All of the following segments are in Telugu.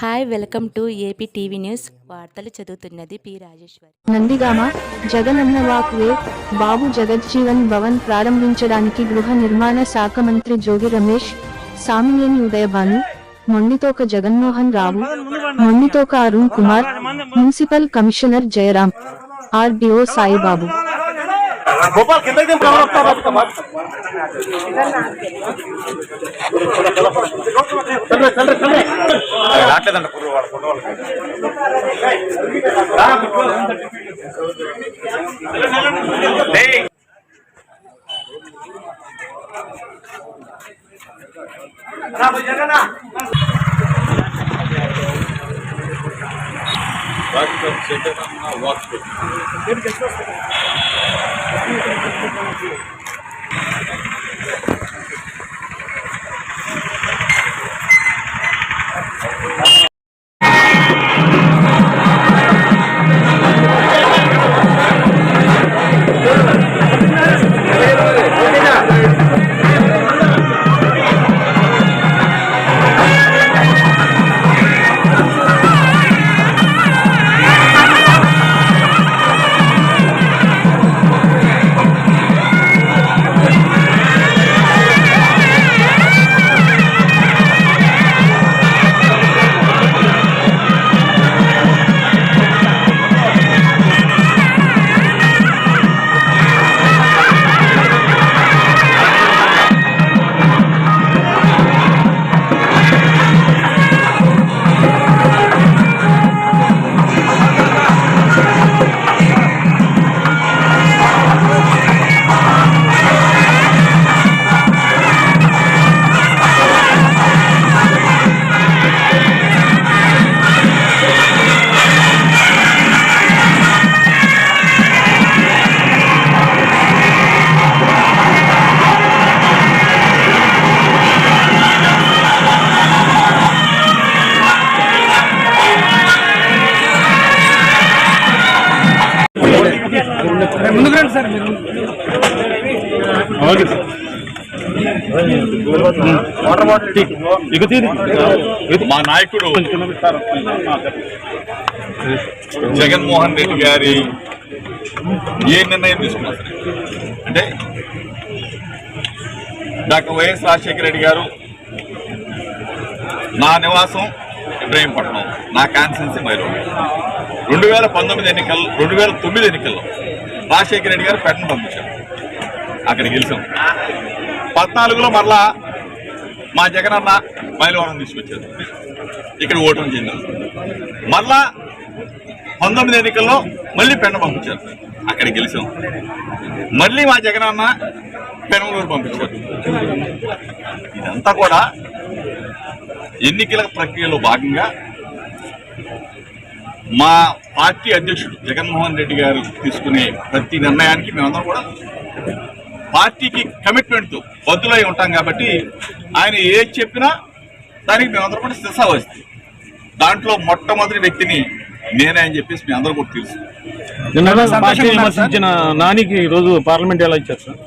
Hi welcome to AP TV news వార్తలు చదువుతున్నది పి రాజేశ్వరి. నందిగామ జగనన్న వాక్వే బాబు జగజ్జీవన్ భవన్ ప్రారంభించడానికి గృహ నిర్మాణ శాఖ మంత్రి Jogi Ramesh Samineni Udayabhanu Mondithoka Jaganmohan Rao Mondithoka Arun Kumar municipal commissioner Jayaram RDO Saibaba. Gopal కిందకి కవర్ వస్తా, బాబు, బాబు. చల్రే, చల్రే, చల్రే. రావట్లేదంట కుర్రు Thank you. వాడు. డేయ్. ఇక తీరు. మా నాయకుడు జగన్మోహన్ రెడ్డి గారి ఏ నిర్ణయం తీసుకున్నా సరే అంటే డాక్టర్ వైఎస్ రాజశేఖర రెడ్డి గారు నా నివాసం ఇబ్రహీంపట్నం నా కాన్స్టెన్సీ మైలో రెండు వేల పంతొమ్మిది ఎన్నికల్లో రెండు వేల తొమ్మిది ఎన్నికల్లో రాజశేఖర రెడ్డి గారు పెట్టను పంపించారు. అక్కడికి గెలిచాం పద్నాలుగులో మరలా మా జగనన్న మైలవరం తీసుకొచ్చారు. ఇక్కడ ఓటమి చెందారు మరలా పంతొమ్మిది ఎన్నికల్లో మళ్ళీ పెన్న పంపించారు. అక్కడికి గెలిచాం మళ్ళీ మా జగనన్న పెనమలూరు పంపించారు. ఇదంతా కూడా ఎన్నికల ప్రక్రియలో భాగంగా మా పార్టీ అధ్యక్షుడు జగన్మోహన్ రెడ్డి గారు తీసుకునే ప్రతి నిర్ణయానికి మేమందరం కూడా పార్టీకి కమిట్మెంట్తో బద్దులై ఉంటాం కాబట్టి ఆయన ఏది చెప్పినా దానికి మేమందరం కూడా శిస వస్తుంది దాంట్లో మొట్టమొదటి వ్యక్తిని నేనే అని చెప్పేసి మీ అందరూ కూడా తెలుసు. విమర్శించిన నానికి ఈ రోజు పార్లమెంట్ ఎలా ఇచ్చారు సార్?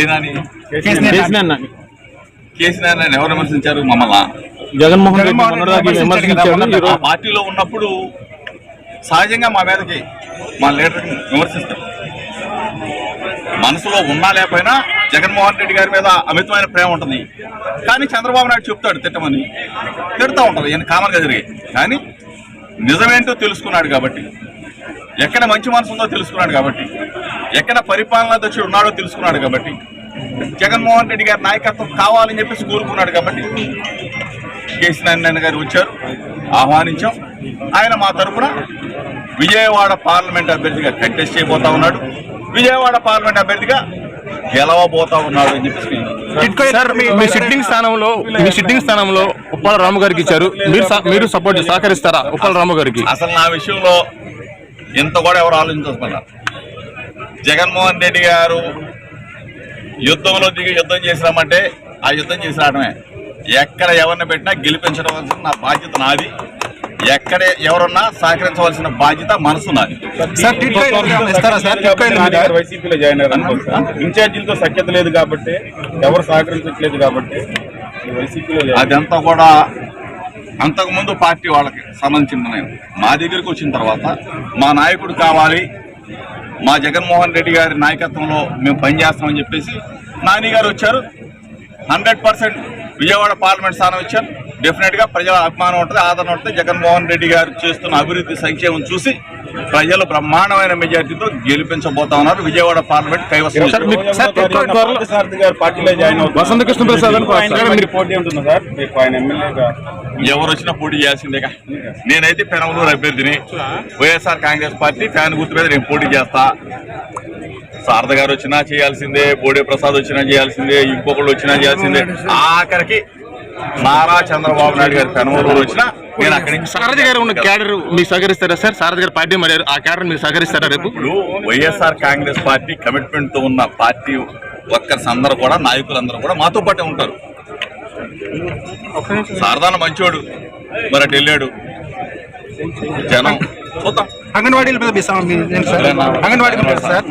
ఏనాని కేసీఆర్ నాని. కేసీఆర్ ఆయన ఎవరు విమర్శించారు మమ్మల్ని? జగన్మోహన్ రెడ్డి పార్టీలో ఉన్నప్పుడు సహజంగా మా మీదకి మా లీడర్ని విమర్శిస్తారు. మనసులో ఉన్నా లేకపోయినా జగన్మోహన్ రెడ్డి గారి మీద అమితమైన ప్రేమ ఉంటుంది. కానీ చంద్రబాబు నాయుడు చెప్తాడు తిట్టమని. తిడతా ఉంటారు ఈయన కామన్గా జరిగాయి కానీ నిజమేంటో తెలుసుకున్నాడు కాబట్టి ఎక్కడ మంచి మనసు ఉందో తెలుసుకున్నాడు కాబట్టి ఎక్కడ పరిపాలనా దక్షుడు ఉన్నాడో తెలుసుకున్నాడు కాబట్టి జగన్మోహన్ రెడ్డి గారి నాయకత్వం కావాలని చెప్పేసి కోరుకున్నాడు కాబట్టి కేసీ నారాయణ గారు వచ్చారు. ఆహ్వానించాం. ఆయన మా తరపున విజయవాడ పార్లమెంట్ అభ్యర్థిగా కంటెస్ట్ చేయబోతా ఉన్నాడు. విజయవాడ పార్లమెంట్ అభ్యర్థిగా గెలవబోతా ఉన్నాడు అని చెప్పేసి మీ- సిట్టింగ్ స్థానంలో మీ సిట్టింగ్ స్థానంలో ఉప్పాల రాము గారికి ఇచ్చారు. మీరు మీరు సపోర్ట్ సహకరిస్తారా ఉప్పాల రాము గారికి? అసలు నా విషయంలో ఇంత కూడా ఎవరు ఆలోచించమన్నారు జగన్మోహన్ రెడ్డి గారు యుద్ధంలో దిగి యుద్ధం చేసినామంటే ఆ యుద్ధం చేసి రావడమే ఎక్కడ ఎవరిని పెట్టినా గెలిపించడం వలసిన నా బాధ్యత నాది. ఎక్కడే ఎవరన్నా సహకరించవలసిన బాధ్యత మనసు నాది? వైసీపీలో జాయిన్ అయ్యారు ఇన్ఛార్జీలతో సఖ్యత లేదు కాబట్టి ఎవరు సహకరించట్లేదు కాబట్టి ఈ వైసీపీలో అదంతా కూడా అంతకుముందు పార్టీ వాళ్ళకి సంబంధించిన నేను. మా దగ్గరికి వచ్చిన తర్వాత మా నాయకుడు కావాలి మా జగన్మోహన్ రెడ్డి గారి నాయకత్వంలో మేము పనిచేస్తామని చెప్పేసి నాని గారు వచ్చారు. హండ్రెడ్ పర్సెంట్ విజయవాడ పార్లమెంట్ స్థానం ఇచ్చారు. డెఫినెట్గా ప్రజల అభిమానం ఉంటుంది ఆదరణ ఉంటుంది. జగన్మోహన్ రెడ్డి గారు చేస్తున్న అభివృద్ధి సంక్షేమం చూసి ప్రజలు బ్రహ్మాండమైన మెజార్టీతో గెలిపించబోతా ఉన్నారు. విజయవాడ పార్లమెంట్ కైవసం వసంత కృష్ణ ఎవరు వచ్చినా పోటీ చేయాల్సిందేగా నేనైతే పెనమలూరు అభ్యర్థిని. వైఎస్ఆర్ కాంగ్రెస్ పార్టీ ఫ్యాన్ గుర్తు మీద నేను పోటీ చేస్తా. శారద గారు వచ్చినా చేయాల్సిందే బోడే ప్రసాద్ వచ్చినా చేయాల్సిందే ఇంకొకళ్ళు వచ్చినా చేయాల్సిందే. ఆఖరికి నారా చంద్రబాబు నాయుడు గారి పెనమలూరు వచ్చినా నేను అక్కడి నుంచి సారథి గారు ఉన్న క్యాడర్ మీకు సహకరిస్తారా సార్? సారథి గారు పార్టీ మారారు ఆ క్యాడర్ మీకు సహకరిస్తారా రేపు? ఇప్పుడు వైఎస్ఆర్ కాంగ్రెస్ పార్టీ కమిట్మెంట్తో ఉన్న పార్టీ వర్కర్స్ అందరూ కూడా నాయకులందరూ కూడా మాతో పాటే ఉంటారు. శారదాన మంచోడు మరి అటు వెళ్ళాడు జనం చూద్దాం. అంగన్వాడీల అంగన్వాడీ సార్.